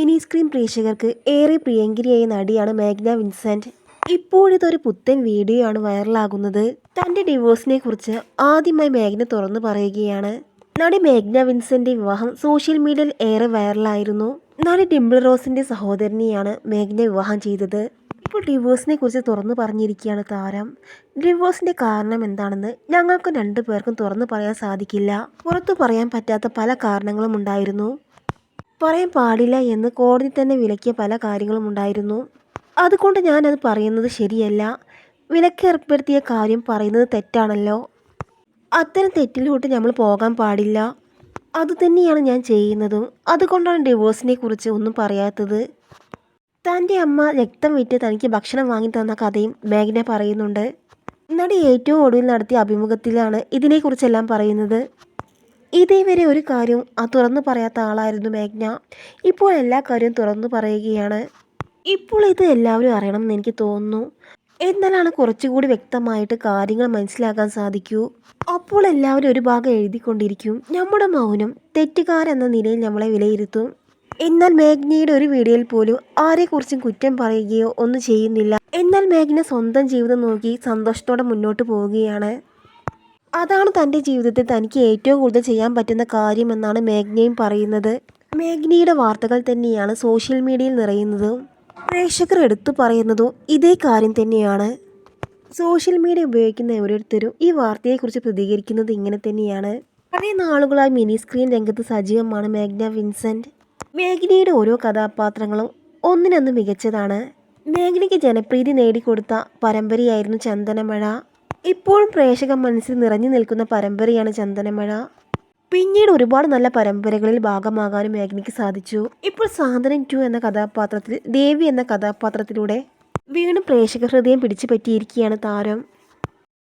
Mini screen പ്രേക്ഷകർക്ക് ഏറെ പ്രിയങ്കരിയായ നടിയാണ് മേഘ്ന വിൻസെന്റ്. ഇപ്പോഴിതൊരു പുത്തൻ വീഡിയോ ആണ് വൈറലാകുന്നത്. തന്റെ ഡിവോഴ്സിനെ കുറിച്ച് ആദ്യമായി മേഘ്ന തുറന്നു പറയുകയാണ്. നടി മേഘ്ന വിൻസെന്റ് വിവാഹം സോഷ്യൽ മീഡിയയിൽ ഏറെ വൈറലായിരുന്നു. നടി ഡിംപിൾ റോസിന്റെ സഹോദരനെയാണ് മേഘ്ന വിവാഹം ചെയ്തത്. ഇപ്പോൾ ഡിവോഴ്സിനെ കുറിച്ച് തുറന്നു പറഞ്ഞിരിക്കുകയാണ് താരം. ഡിവോഴ്സിന്റെ കാരണം എന്താണെന്ന് ഞങ്ങൾക്ക് രണ്ടു പേർക്കും തുറന്നു പറയാൻ സാധിക്കില്ല. പുറത്തു പറയാൻ പറ്റാത്ത പല കാരണങ്ങളും ഉണ്ടായിരുന്നു. പറയാൻ പാടില്ല എന്ന് കോടതി തന്നെ വിലക്കിയ പല കാര്യങ്ങളും ഉണ്ടായിരുന്നു. അതുകൊണ്ട് ഞാനത് പറയുന്നത് ശരിയല്ല. വിലക്ക് ഏർപ്പെടുത്തിയ കാര്യം പറയുന്നത് തെറ്റാണല്ലോ. അത്തരം തെറ്റിലോട്ട് നമ്മൾ പോകാൻ പാടില്ല. അതുതന്നെയാണ് ഞാൻ ചെയ്യുന്നതും. അതുകൊണ്ടാണ് ഡിവോഴ്സിനെ കുറിച്ച് ഒന്നും പറയാത്തത്. തന്റെ അമ്മ രക്തം വിറ്റ് തനിക്ക് ഭക്ഷണം വാങ്ങി തന്ന കഥയും മേഘന പറയുന്നുണ്ട്. നടി ഏറ്റവും ഒടുവിൽ നടത്തിയ അഭിമുഖത്തിലാണ് ഇതിനെക്കുറിച്ചെല്ലാം പറയുന്നത്. ഇതേവരെ ഒരു കാര്യവും തുറന്നു പറയാത്ത ആളായിരുന്നു മേഘ്ന. ഇപ്പോൾ എല്ലാ കാര്യവും തുറന്നു പറയുകയാണ്. ഇപ്പോൾ ഇത് എല്ലാവരും അറിയണം എന്ന് എനിക്ക് തോന്നുന്നു. എന്നാലാണ് കുറച്ചുകൂടി വ്യക്തമായിട്ട് കാര്യങ്ങൾ മനസ്സിലാക്കാൻ സാധിക്കൂ. അപ്പോൾ എല്ലാവരും ഒരു ഭാഗം എഴുതിക്കൊണ്ടിരിക്കും. നമ്മുടെ മൗനം തെറ്റുകാരെന്ന നിലയിൽ നമ്മളെ വിലയിരുത്തും. എന്നാൽ മേഘ്നയുടെ ഒരു വീഡിയോയിൽ പോലും ആരെക്കുറിച്ചും കുറ്റം പറയുകയോ ഒന്നും ചെയ്യുന്നില്ല. എന്നാൽ മേഘ്ന സ്വന്തം ജീവിതം നോക്കി സന്തോഷത്തോടെ മുന്നോട്ട് പോവുകയാണ്. അതാണ് തന്റെ ജീവിതത്തിൽ തനിക്ക് ഏറ്റവും കൂടുതൽ ചെയ്യാൻ പറ്റുന്ന കാര്യമെന്നാണ് മേഘ്നയും പറയുന്നത്. മേഘ്നയുടെ വാർത്തകൾ തന്നെയാണ് സോഷ്യൽ മീഡിയയിൽ നിറയുന്നതും പ്രേക്ഷകർ എടുത്തു പറയുന്നതും ഇതേ കാര്യം തന്നെയാണ്. സോഷ്യൽ മീഡിയ ഉപയോഗിക്കുന്ന ഓരോരുത്തരും ഈ വാർത്തയെക്കുറിച്ച് പ്രതികരിക്കുന്നത് ഇങ്ങനെ തന്നെയാണ്. കുറേ നാളുകളായി മിനി സ്ക്രീൻ രംഗത്ത് സജീവമാണ് മേഘ്ന വിൻസെന്റ്. മേഘ്നയുടെ ഓരോ കഥാപാത്രങ്ങളും ഒന്നിനൊന്ന് മികച്ചതാണ്. മേഘ്നയ്ക്ക് ജനപ്രീതി നേടിക്കൊടുത്ത പരമ്പരയായിരുന്നു ചന്ദനമഴ. ഇപ്പോഴും പ്രേക്ഷക മനസ്സിൽ നിറഞ്ഞു നിൽക്കുന്ന പരമ്പരയാണ് ചന്ദനമഴ. പിന്നീട് ഒരുപാട് നല്ല പരമ്പരകളിൽ ഭാഗമാകാനും മേഘ്നിക്ക് സാധിച്ചു. ഇപ്പോൾ സാധനൻ ടു എന്ന കഥാപാത്രത്തിൽ ദേവി എന്ന കഥാപാത്രത്തിലൂടെ വീണ്ടും പ്രേക്ഷക ഹൃദയം പിടിച്ചു പറ്റിയിരിക്കുകയാണ് താരം.